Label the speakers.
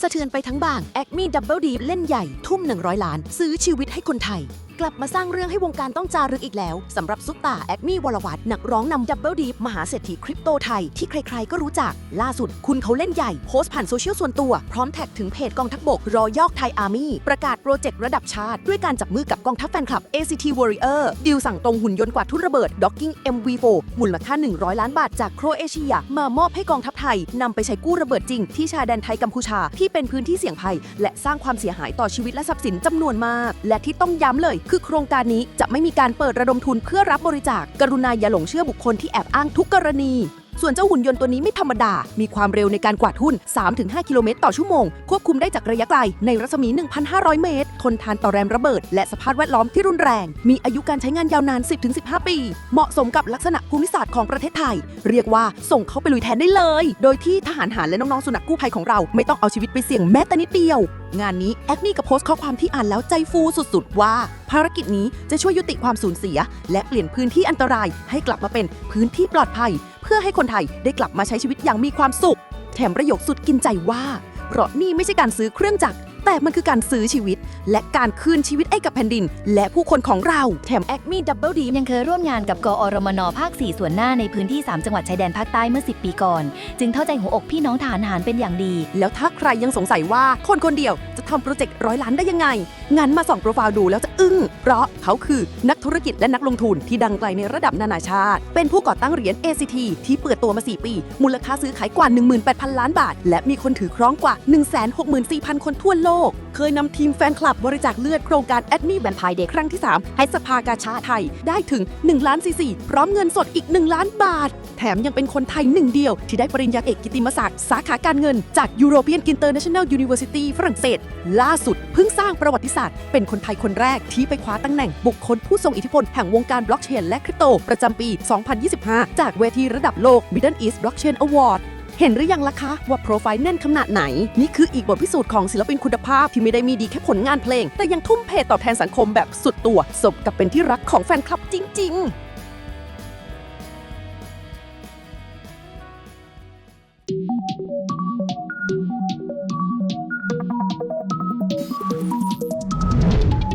Speaker 1: สะเทือนไปทั้งบางแอคมี่ดับเบิลดีเล่นใหญ่ทุ่ม 100 ล้าน ซื้อชีวิตให้คนไทย กลับมาสร้างเรื่องให้วงการต้องจารึกอีกแล้วสำหรับซุปตาแอคมี่วรวัตนักร้องนำดับเบิลดีมหาเศรษฐีคริปโตไทย ที่ใครๆก็รู้จัก ล่าสุดคุณเขาเล่นใหญ่โพสต์ผ่านโซเชียลส่วนตัว พร้อมแท็กถึงเพจกองทัพบกรอยอกไทยอาร์มี่ประกาศโปรเจกต์ระดับชาติ ด้วยการจับมือกับกองทัพแฟนคลับ ACT Warrior ดิวสั่งตรงหุ่นยนต์กว่าทุ่นระเบิด Docking MV4 มูลค่า 100 ล้านบาทจากโครเอเชีย มามอบให้กองทัพไทยนำไปใช้กู้ระเบิดจริงที่ชายแดนไทยกัมพูชาที่เป็นพื้นที่เสี่ยงภัย และสร้างความเสียหายต่อชีวิตและทรัพย์สินจำนวนมาก และที่ต้องย้ำเลยคือโครงการนี้จะไม่มีการเปิดระดมทุนเพื่อรับบริจาคกรุณาอย่าหลงเชื่อบุคคลที่แอบอ้างทุกกรณี ส่วนเจ้าหุ่นยนต์ตัวนี้ไม่ธรรมดา มีความเร็วในการกวาดหุ้น 3-5 กิโลเมตรต่อชั่วโมง ควบคุมได้จากระยะไกล ในรัศมี 1,500 เมตร ทนทานต่อแรงระเบิด และสภาพแวดล้อมที่รุนแรง มีอายุการใช้งานยาวนาน 10-15 ปี เหมาะสมกับลักษณะภูมิศาสตร์ของประเทศไทย เรียกว่าส่งเขาไปลุยแทนได้เลย โดยที่ทหารหารและน้องๆสุนัขกู้ภัยของเราไม่ต้องเอาชีวิตไปเสี่ยงแม้แต่นิดเดียว งานนี้แอคนี่กับโพสต์ข้อความที่อ่านแล้วใจฟูสุดๆ ว่า ภารกิจนี้จะช่วยยุติความสูญเสีย และเปลี่ยนพื้นที่อันตรายให้กลับมาเป็นพื้นที่ปลอดภัย พื่อให้คนไทยได้กลับมาใช้ชีวิตอย่างมีความสุข แถมประโยคสุดกินใจว่า เพราะนี่ไม่ใช่การซื้อเครื่องจักรแต่มันคือการซื้อชีวิต และการคืนชีวิตให้กับแผ่นดิน และผู้คนของเรา แถมแอคมี่ดับเบิลดี
Speaker 2: ยังเคยร่วมงานกับกอรมนภาค 4 ส่วนหน้าในพื้นที่ 3 จังหวัดชายแดนภาคใต้เมื่อ 10 ปีก่อน จึงเข้าใจหัวอกพี่น้องทหารหารเป็นอย่างดี
Speaker 1: แล้วถ้าใครยังสงสัยว่าคนคนเดียวจะทำโปรเจกต์ร้อยล้านได้ยังไง งั้นมาส่องโปรไฟล์ดูแล้วจะอึ้ง เพราะเขาคือนักธุรกิจและนักลงทุนที่ดังไกลในระดับนานาชาติ เป็นผู้ก่อตั้งเหรียญ ACT ที่เปิดตัวมา 4 ปี มูลค่าซื้อขายกว่า 18,000 ล้านบาท และมีคนถือครองกว่า 164,000 คนทั่วโลก เคยนำทีมแฟนคลับบริจาคเลือดโครงการ a d m i แ a ม p i r e Day ครั้งที่ 3 ให้สภากาชาติไทยได้ถึง1ล้านซีซีพร้อมเงินสดอีก 1 ล้านบาท แถมยังเป็นคนไทยหนึ่งเดียว ที่ได้ปริญญาเอกกิตติมศักดิ์สาขาการเงินจาก European International University ฝรั่งเศส ล่าสุดเพิ่งสร้างประวัติศาสตร์เป็นคนไทยคนแรกที่ไปคว้าตำแหน่งบุคคลผู้ทรงอิทธิพลแห่งวงการบล็อกเชนและคริปโต ประจำปี 2025 จากเวทีระดับโลก Middle East Blockchain Award เห็นหรือยังล่ะคะว่าโปรไฟล์แน่นขนาดไหน นี่คืออีกบทพิสูจน์ของศิลปินคุณภาพที่ไม่ได้มีดีแค่ผลงานเพลง แต่ยังทุ่มเทตอบแทนสังคมแบบสุดตัว สมกับเป็นที่รักของแฟนคลับจริง ๆ